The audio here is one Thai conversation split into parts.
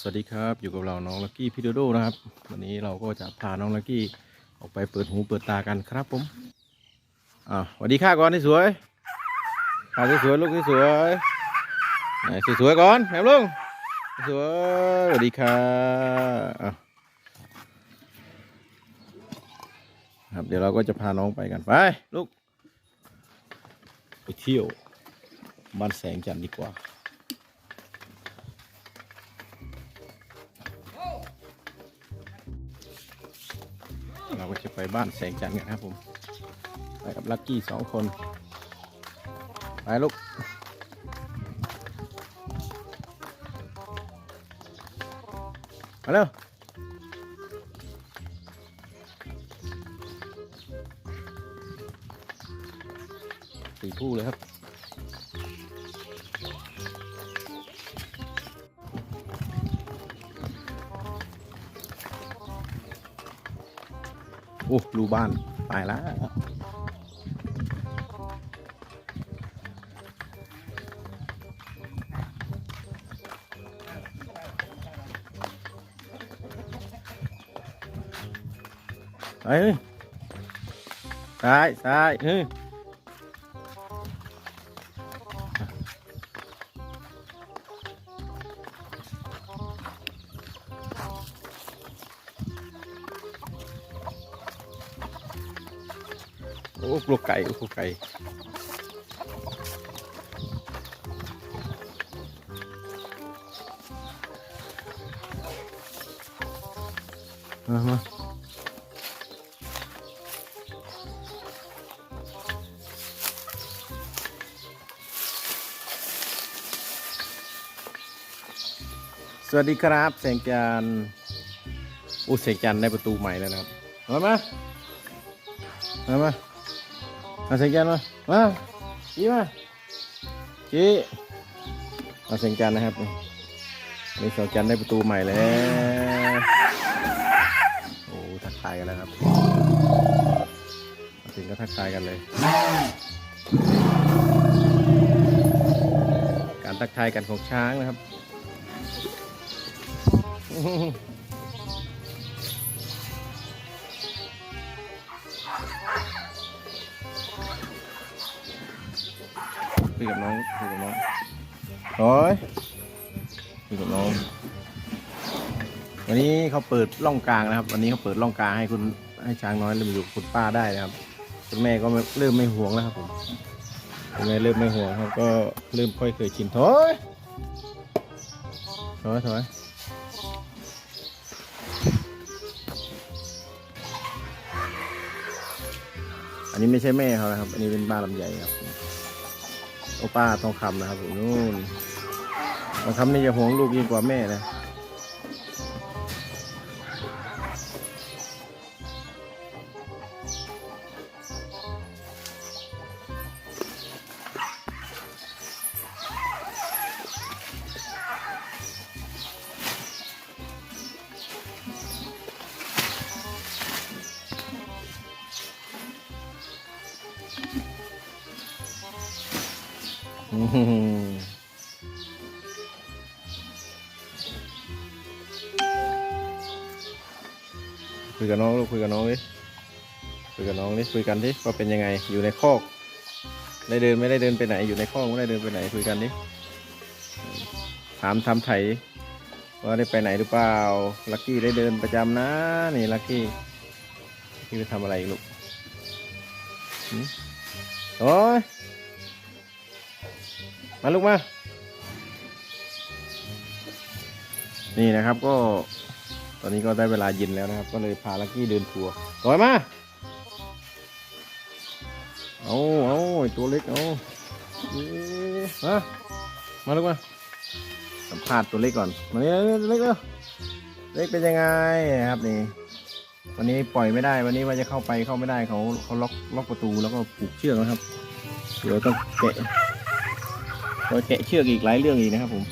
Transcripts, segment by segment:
สวัสดีครับ อยู่กับเราน้องลักกี้พี่โดโดนะครับ วันนี้เราก็จะพาน้องลักกี้ออกไปเปิดหูเปิดตากันครับผมอ่าสวัสดีค่ะก่อนที่สวยค่ะที่สวยลูกที่สวยไหนสวยๆก่อนแหมลุงสวยสวัสดีค่ะอะครับเดี๋ยวเราก็จะพาน้องไปกันไปลูกไปเที่ยวบ้านแสงจันทร์ดีกว่า ไปบ้านแสงจันทร์กันครับผม ไปกับลักกี้สองคน ไปลูกมาเร็วสี่ผู้เลยครับ โอ้รูบ้านตายแล้วไปซ้ายซ้ายเฮ้ย อ้กลัวไก่โอ้กไก่มามาสวัสดีครับแสงจันทร์โอ้แสงจันทร์ได้ประตูใหม่แล้วนะครับ มา มา มามา มาเสียงจันมามาจีมาจีมาเสียงจันนะครับนี่เสียงจันได้ประตูใหม่แล้วโอ้ทักทายกันแล้วครับถึงก็ทักทายกันเลย การทักทายกันของช้างนะครับ คุยกับน้องคุยกับน้องโอ้ยคุยกับน้องวันนี้เขาเปิดร่องกลางนะครับ วันนี้เขาเปิดร่องกลางให้คุณให้ช้างน้อยเริ่มอยู่คุณป้าได้นะครับคุณแม่ก็เริ่มไม่ห่วงแล้วครับผมคุณแม่เริ่มไม่ห่วงครับก็เริ่มค่อยเคยชินถอยถอยถอยอันนี้ไม่ใช่แม่เขานะครับ อันนี้เป็นบ้านลำใหญ่ครับ โอป้าทองคำนะครับผมนู่นทองคำนี่จะห่วงลูกยิ่งกว่าแม่นะ คุยกับน้องลูกคุยกับน้องดิคุยกับน้องดิคุยกันดิว่าเป็นยังไงอยู่ในคอกได้เดินไม่ได้เดินไปไหนอยู่ในคอกไม่ได้เดินไปไหนคุยกันดิถามทำไถว่าได้ไปไหนหรือเปล่าลักกี้ได้เดินประจำนะนี่ลักกี้ลักกี้ไปทำอะไรลูกโอ้ย มาลูกมา นี่นะครับก็ ตอนนี้ก็ได้เวลาเย็นแล้วนะครับ ก็เลยพาลักกี้เดินทัวร์ต่อยมา เอาเอาตัวเล็กเอาเอ๊ะมามาลูกมา สัมภาษณ์ตัวเล็กก่อน มาเนี่ยเล็กเร็วเล็กเป็นยังไงครับนี่วันนี้ปล่อยไม่ได้ วันนี้ว่าจะเข้าไปเข้าไม่ได้เขาเขาล็อกล็อกประตูแล้วก็ผูกเชือกนะครับ เดี๋ยวต้องแกะ เราแกะเชือกอีกหลายเรื่องอีกนะครับผม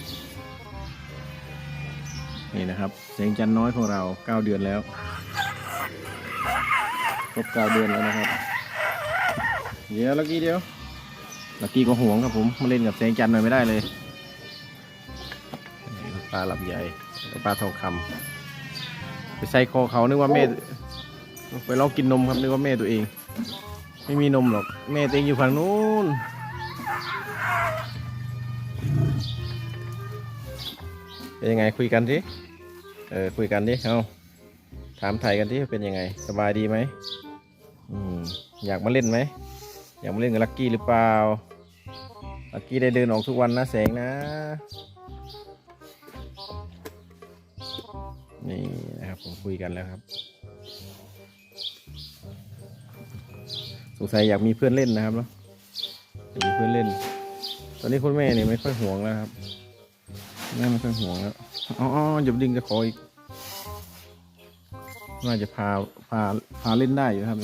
นี่นะครับเสียงจันน้อยของเราเก้าเดือนแล้วครบเก้าเดือนแล้วนะครับ เดี๋ยวลักกี้เดียวลักกี้ก็ห่วงครับผมมาเล่นกับแสงจันหน่อยไม่ได้เลยนี่ครับใหญ่ปลาทองคำไปใส่คอเขานึกว่าแม่ไปลองกินนมครับนึกว่าแม่ตัวเอง ไม่มีนมหรอกแม่ตัวเองอยู่ฝั่งนู้น เป็นยังไงคุยกันสิเออคุยกันดิเอาถามไทยกันที่เป็นยังไง สบายดีไหมอืมอยากมาเล่นไหมอยากมาเล่นกับลักกี้หรือเปล่าลักกี้ได้เดินออกทุกวันนะแสงนะนี่นะครับผมคุยกันแล้วครับ สงสัยอยากมีเพื่อนเล่นนะครับเนาะอยากมีเพื่อนเล่น ตอนนี้คุณแม่เนี่ยไม่ค่อยห่วงแล้วครับ แม่ไม่ค่อยห่วงแล้วอ๋ออ๋อหยบดิงจะขออีกน่าจะพาพาพาเล่นได้อยู่ครับ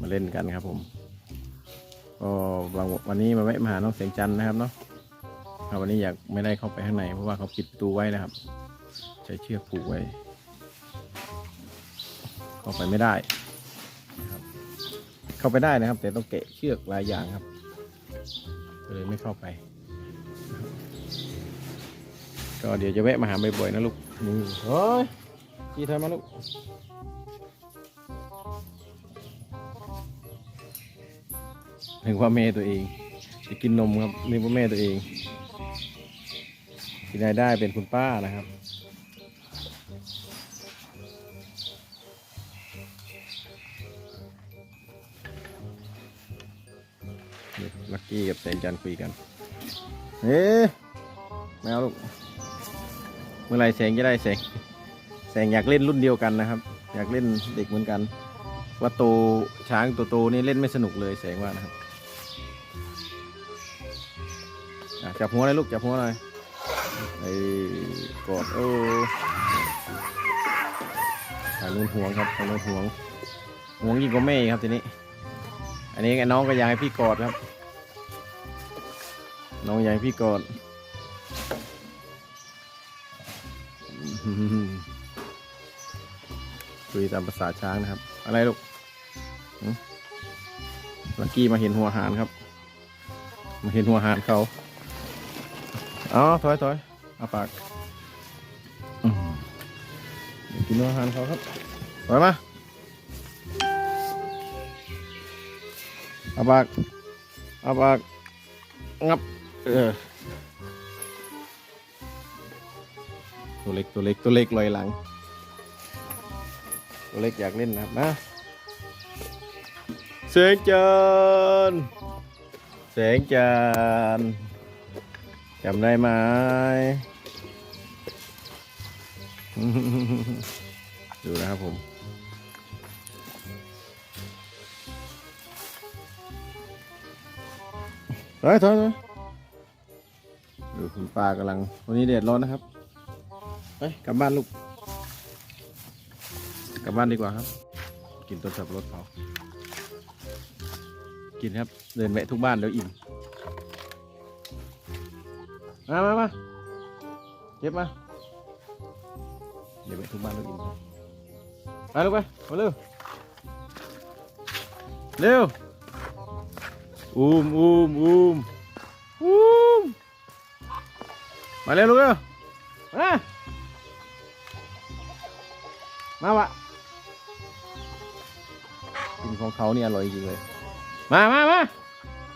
มาเล่นกันครับผมก็วันนี้มาแวะมาหาน้องเสียงจันนะครับเนาะครับวันนี้อยากไม่ได้เข้าไปข้างในเพราะว่าเขาปิดประตูไว้นะครับ ใช้เชือกผูกไว้เข้าไปไม่ได้นะครับ เข้าไปได้นะครับ แต่ต้องเกะเชือกหลายอย่างครับเลยไม่เข้าไป ก็เดี๋ยวจะแวะมาหาบ่อยๆนะลูกนี่เฮ้ยพี่เธอมาลูก นึกว่าแม่ตัวเองจะกินนมครับนึกว่าแม่ตัวเองที่ได้ได้เป็นคุณป้านะครับ ลักกี้กับแสงจันทร์คุยกัน เอ๊ะแมวลูก เมื่อไหรแสงจะได้แสง แสงอยากเล่นรุ่นเดียวกันนะครับ อยากเล่นเด็กเหมือนกัน ว่าโตช้างตัวโตนี่เล่นไม่สนุกเลยแสงว่านะครับ จับหัวเลยลูก จับหัวหน่อยไอ้กอดโอ้ทางนู้นห่วงครับทางนู้นห่วงห่วงยิ่งกว่าแม่ครับทีนี้ อันนี้ไอ้น้องก็อยากให้พี่กอดครับ น้องอยากให้พี่กอดคุยตามภาษาช้างนะครับ อะไรลูกลักกี้มาเห็นหัวหารครับ มาเห็นหัวหารเขา อ๋อถอยถอยเอาปากอืมเดี๋ยวกินอาหารเขาครับถอยมาเอาปากเอาปากงับเออตัวเล็กตัวเล็กตัวเล็กลอยหลัง ตัวเล็กอยากเล่นนะครับนะเสียงจันทร์แสงจันทร์ จำได้ไหมดูนะครับผมถอยถอยถอยดูคุณป้ากำลัง วันนี้แดดร้อนนะครับ ไปกลับบ้านลูก กลับบ้านดีกว่าครับ กินต้นสับปะรดเผา กินครับ เดินแวะทุกบ้านเดี๋ยวอิ่ม มามามาเก็บมา เดี๋ยวไปทุกบ้านแล้วกินครับไปลูกไปมาเร็วเร็วอูมอูมอูมอูมมาเร็วลูกเร็วมามาวะกินของเขานี่อร่อยจริงเลย มามามา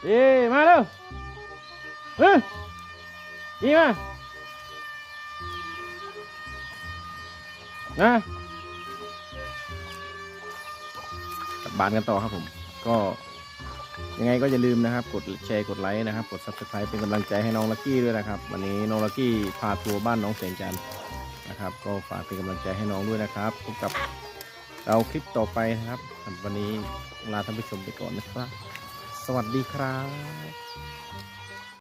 เอ้มาเร็วเฮ้ย นี่มานะกลับบ้านกันต่อครับผม ก็ยังไงก็อย่าลืมนะครับ กดแชร์กดไลค์นะครับ กด subscribe เป็นกำลังใจให้น้องลักกี้ด้วยนะครับ วันนี้น้องลักกี้พาทัวร์บ้านน้องแสงจันนะครับ ก็ฝากเป็นกำลังใจให้น้องด้วยนะครับพบกับเราคลิปต่อไปนะครับ วันนี้ลาท่านผู้ชมไปก่อนนะครับ สวัสดีครับ